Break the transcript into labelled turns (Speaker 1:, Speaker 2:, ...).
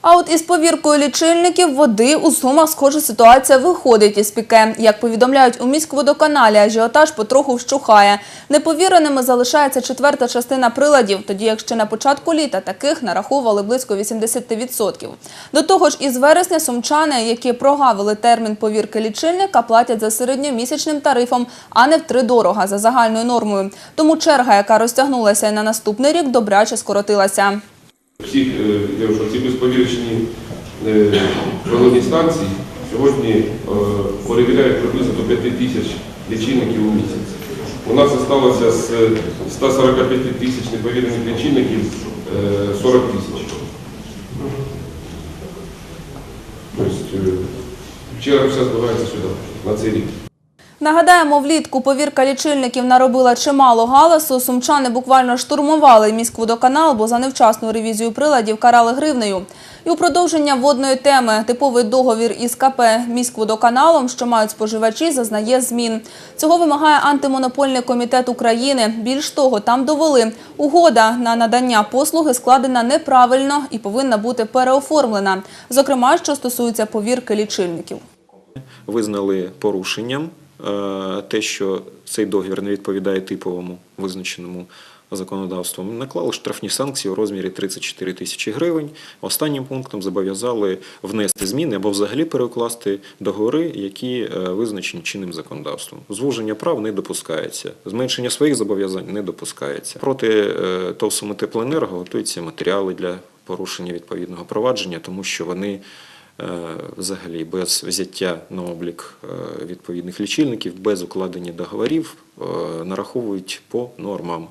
Speaker 1: А от із повіркою лічильників води у Сумах схожа ситуація виходить із піке. Як повідомляють у міськводоканалі, ажіотаж потроху вщухає. Неповіреними залишається четверта частина приладів, тоді як ще на початку літа таких нараховували близько 80%. До того ж, із вересня сумчани, які прогавили термін повірки лічильника, платять за середньомісячним тарифом, а не втридорога за загальною нормою. Тому черга, яка розтягнулася на наступний рік, добряче скоротилася.
Speaker 2: Всіх, е, я кажу, ці безповірочні е, природні станції сьогодні е, перевіряють приблизно до 5 тисяч лічильників у місяць. У нас залишилося з 145 тисяч неповірених лічильників е, 40 тисяч. Тобто е, черга вся збирається сюди, на цей рік.
Speaker 1: Нагадаємо, влітку повірка лічильників наробила чимало галасу. Сумчани буквально штурмували міськводоканал, бо за невчасну ревізію приладів карали гривнею. І у продовження водної теми типовий договір із КП міськводоканалом, що мають споживачі, зазнає змін. Цього вимагає антимонопольний комітет України. Більш того, там довели, угода на надання послуги складена неправильно і повинна бути переоформлена. Зокрема, що стосується повірки лічильників.
Speaker 3: визнали порушенням те, що цей договір не відповідає типовому визначеному законодавством, наклали штрафні санкції у розмірі 34 тисячі гривень. Останнім пунктом зобов'язали внести зміни або взагалі перекласти договори, які е, визначені чинним законодавством. Звуження прав не допускається, зменшення своїх зобов'язань не допускається. Проти е, ТОВ «Теплоенерго» готуються матеріали для порушення відповідного провадження, тому що вони е, взагалі без взяття на облік е, відповідних лічильників, без укладення договорів е, нараховують по нормам.